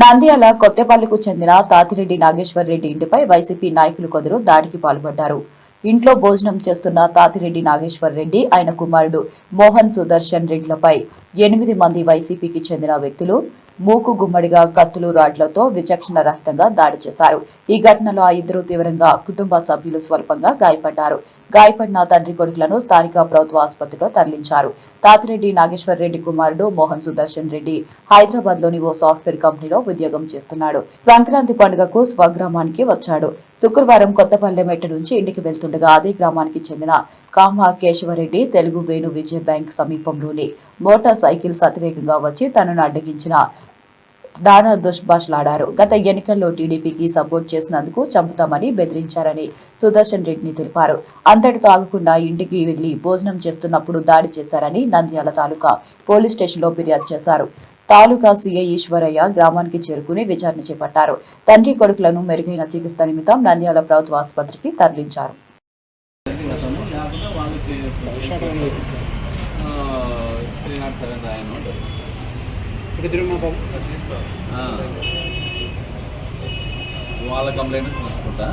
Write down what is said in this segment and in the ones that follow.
నంద్యాల కొత్తపల్లికు చెందిన తాతిరెడ్డి నాగేశ్వర్ రెడ్డి ఇంటిపై వైసీపీ నాయకులు కొందరు దాడికి పాల్పడ్డారు. ఇంట్లో భోజనం చేస్తున్న తాతిరెడ్డి నాగేశ్వర్ రెడ్డి ఆయన కుమారుడు మోహన్ సుదర్శన్ రెడ్డిలపై ఎనిమిది మంది వైసీపీకి చెందిన వ్యక్తులు మూకు గుమ్మడిగా కత్తులు రాడ్లతో విచక్షణ రహితంగా దాడి చేశారు. ఈ ఘటనలో ఆ ఇద్దరు తీవ్రంగా కుటుంబ సభ్యులు స్వల్పంగా గాయపడ్డారు. గాయపడిన తండ్రి కొడుకులను స్థానిక ప్రభుత్వ ఆసుపత్రిలో తరలించారు. తాతిరెడ్డి నాగేశ్వర్ రెడ్డి కుమారుడు మోహన్ సుదర్శన్ రెడ్డి హైదరాబాద్లోని ఓ సాఫ్ట్వేర్ కంపెనీలో ఉద్యోగం చేస్తున్నాడు. సంక్రాంతి పండుగకు స్వగ్రామానికి వచ్చాడు. శుక్రవారం కొత్తపల్లెమెట్ట నుంచి ఇంటికి వెళ్తుండగా అదే గ్రామానికి చెందిన కామ తెలుగు వేణు విజయ బ్యాంక్ సమీపంలోని మోటార్ సైకిల్ అతివేగంగా వచ్చి తనను అడ్డగించిన నానా దుష్భాషలాడారు గత ఎన్నికల్లో టీడీపీకి సపోర్ట్ చేసినందుకు చంపుతామని బెదిరించారని సుదర్శన్ రెడ్డిని తెలిపారు. అంతటితో ఆగకుండా ఇంటికి వెళ్ళి భోజనం చేస్తున్నప్పుడు దాడి చేశారని నంద్యాల తాలూకా పోలీస్ స్టేషన్లో ఫిర్యాదు చేశారు. తాలూకా సీఐ ఈశ్వరయ్య గ్రామానికి చేరుకుని విచారణ చేపట్టారు. తండ్రి కొడుకులను మెరుగైన చికిత్స నిమిత్తం నంద్యాల ప్రభుత్వ ఆసుపత్రికి తరలించారు. త్రీ నాట్ సెవెన్ రాయను ఆ. వాళ్ళ కంప్లైంట్ తీసుకుంటా.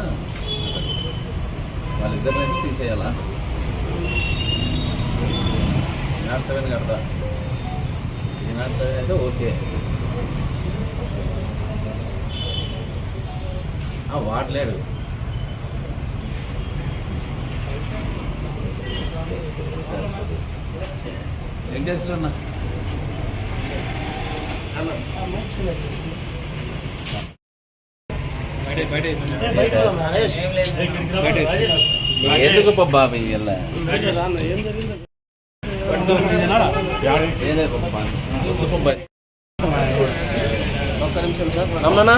వాళ్ళిద్దరిని తీసేయాలా? త్రీ నాట్ సెవెన్ కడతా. త్రీ నాట్ సెవెన్ అయితే ఓకే. ఆ, వాడలేడు. వెంకటేశ్వర అన్న ఎందుకు పబ్బా మీ ఇలా ఒక్క నిమిషం సార్. రమణనా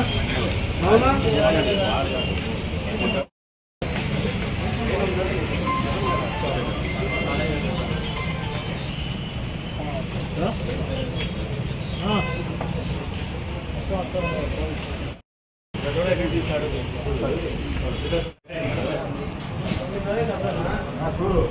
చూడు.